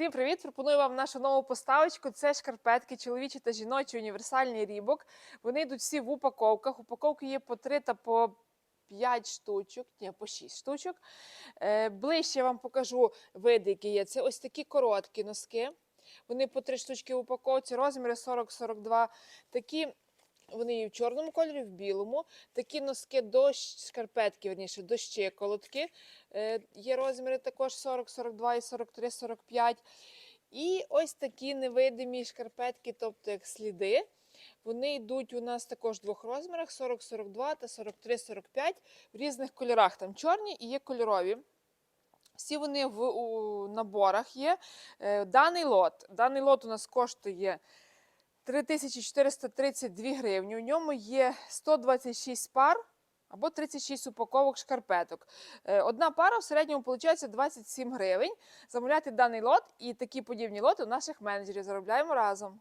Всім привіт! Пропоную вам нашу нову поставочку. Це шкарпетки чоловічі та жіночі універсальний рібок. Вони йдуть всі в упаковках. Упаковки є по 3 та по 5 штучок, ні, по 6 штучок. Е, ближче я вам покажу види, які є. Це ось такі короткі носки. Вони по 3 штучки в упаковці, розміри 40-42. Такі вони є в чорному кольорі, в білому. Такі носки до шкарпетки, верніше, до щиколотки. Е, Є розміри також 40, 42 і 43, 45. І ось такі невидимі шкарпетки, тобто як сліди. Вони йдуть у нас також в двох розмірах: 40, 42 та 43, 45 в різних кольорах. Там чорні і є кольорові. Всі вони в у, наборах є. Е, Даний лот. Даний лот у нас коштує 3432 гривні. У ньому є 126 пар або 36 упаковок шкарпеток. Е, Одна пара в середньому виходить 27 гривень. Замовляйте даний лот і такі подібні лоти у наших менеджерів. Заробляємо разом.